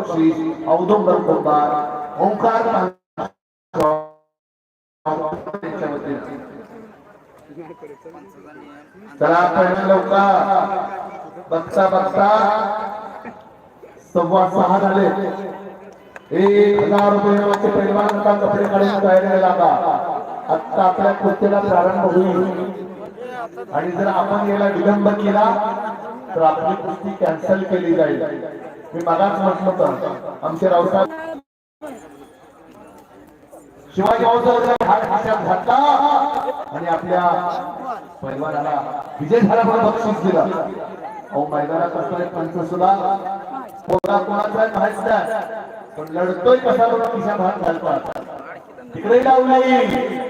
बक्षीस औदुंबर कुंभार ओंकार चला पहिल्या लवकर. बघता बघता. सव्वा सहा झाले. एक हजार रुपये नावाचे पैलवान कपडे काढून तयारीला लागा आता. आपल्या कृतीला प्रारंभ होईल. आणि जर आपण याला विलंब केला तर आपली कुस्ती कॅन्सल केली जाईल. मी मगाच म्हटलं तर आमचे रावसाहेब शिवाजी भाऊचा हात खिशात घातला. आणि आपल्या परिवाराला विजय झाला म्हणून बक्षीस दिलं. अहो मैदानात असणारे पंच सुद्धा कोणा कोणाचा माहीत नाही. पण लढतोय कसा म्हणून खिशात भाग घालतात. तिकडे लावली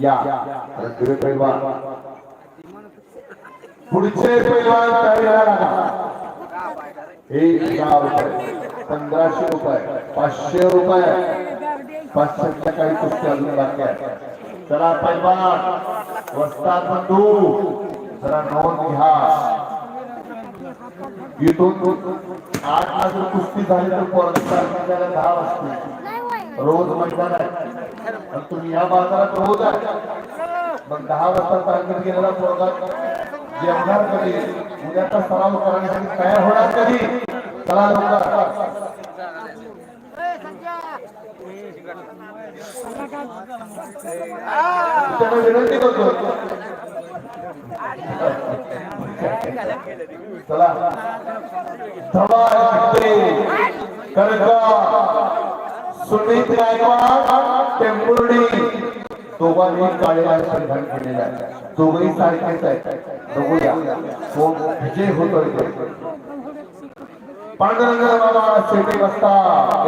या. रणधीर पैलवान पुढचे पैलवान तयारीला लागा एक हजार रुपये पंधराशे रुपये पाचशे रुपये. पाचशे काही कुस्ती अजून बाकी आहे चला पैलवान वस्ताद बंधू जरा नोंद घ्या. इथून आठ ला जर कुस्ती झाली तर मिळायला दहा वाजता. रोज मैदान आहे. आणि तुम्ही या बाजारात रोज आहे. मग दहा वाजता तारखेत गेलेला पोरगा जेवणार कधी? उद्याचा सराव करण्यासाठी तयार होणार कधी? चला लवकर. विनंती करतो. चला. धमाल कणका सुमित गायकवाड टेंबुर्डी दोघांनी काळे परिधान केलेले आहे. दोघही सारखेच आहेत. बघूया. कोण विजय होतोय पांडुरंग बाबा शेटे बसता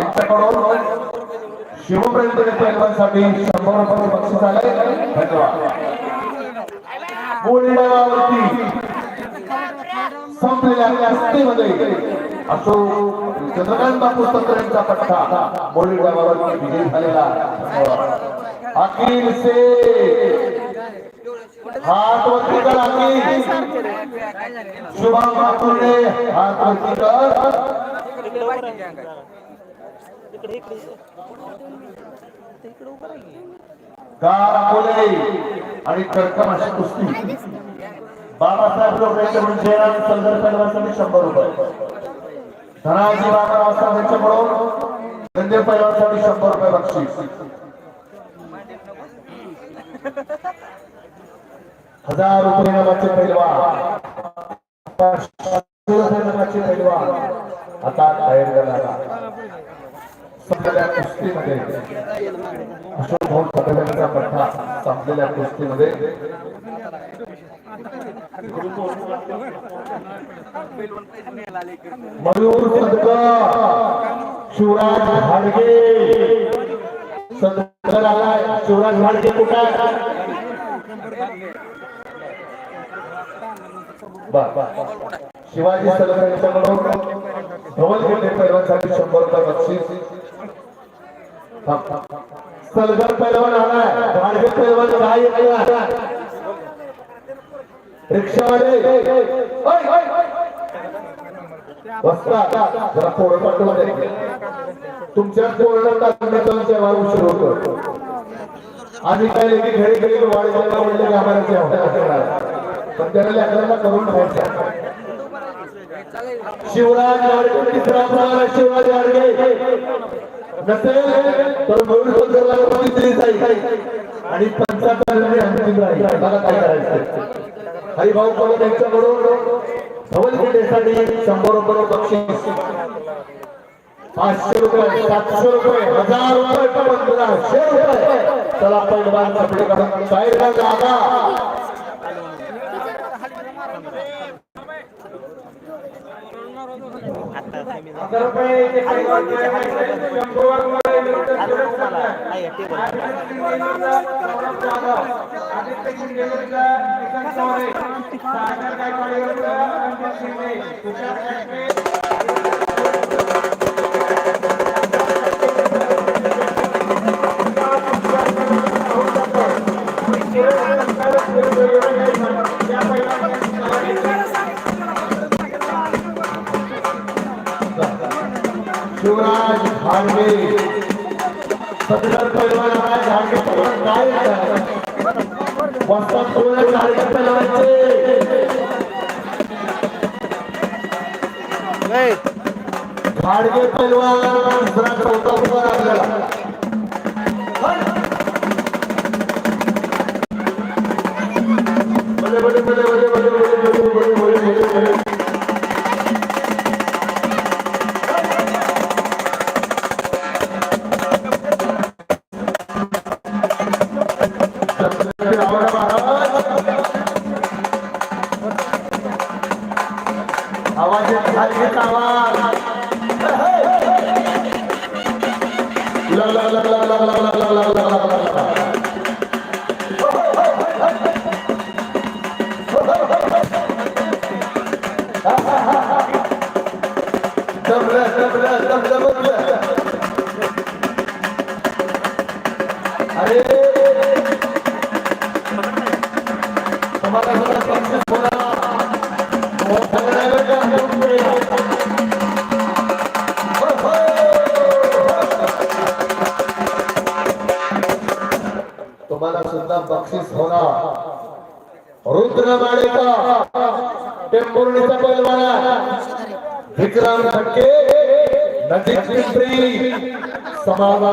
यांच्याकडून शिवप्रेम पैलवानसाठी शंभर रुपये बक्षीस आले. धन्यवाद. बोलण्यावरती संपलेल्या कुस्तीमध्ये असो चंद्रकांत बापू सत्तर यांचा पट्टा. बोली गावावरती विजय झालेला. अखिल से हात वरती कर अखिल. शुभम बापूने हात वरती कर गार बोले आणि कडकम अशी कुस्ती. बाबासाहेब लोक म्हणजे शंभर रुपये. धनाजी बाबा साहेब यांच्याकडून धंदे पैलवानसाठी शंभर रुपये बक्षीस. हजार रुपये नावाचे पैलवान. पाचशे पैलवान. आता तयार झाला संपलेल्या कुस्तीमध्ये. अशोक भाऊ पटेलांचा पट्टा संपलेल्या कुस्तीमध्ये. मयूर सदकर शिवराज भाडगे सदकर आलाय शिवराज भाडगे कुठं शिवाजी सदकर यांच्याकडून धवल गेटे पैलवानसाठी शंभर रुपये बक्षीस. सलगर पैलवान आलाय. भाडगे पैलवान नाही आलाय. रिक्षावाले बसता. जरा पोरं पाठवा तुमच्या पोरं टाकण्याचा सेवा उशीर होतो. आम्ही काय लेखी घरी घरी वाढ झाला म्हणले की आम्हाला पण त्याला लेकरांना करून ठेवायचं शिवराज गाडगे तिसरा प्रकार शिवराज गाडगे नसेल तर मयूर सुंदरला जाईल आणि पंचाहत्तर अंतिम राहील काय करायचं? हरिभाऊ कवळ यांच्याकडून धवल पेठेसाठी शंभर रुपये बक्षीस. पाचशे रुपये सातशे रुपये हजार रुपये पंधराशे रुपये. चला पैलवान कपडे काढून बाहेर जागा सागर गायकवाड तुषार शिवराज भांडे. सदर पैलवान आहे भांडे पैलवान काय वस्तात कोण भांडे पैलवानचे भाडगे पैलवान दुसरा चौथा उभा आपल्याला আওয়াজে থাকবে আওয়াজ লা লা লা লা লা লা লা तुम्हाला सुद्धा बक्षीस होणार. रुद्र माळेका टेंभुर्णीचा पैलवाना विक्रांत खटके नजीक पिंपरी समाधान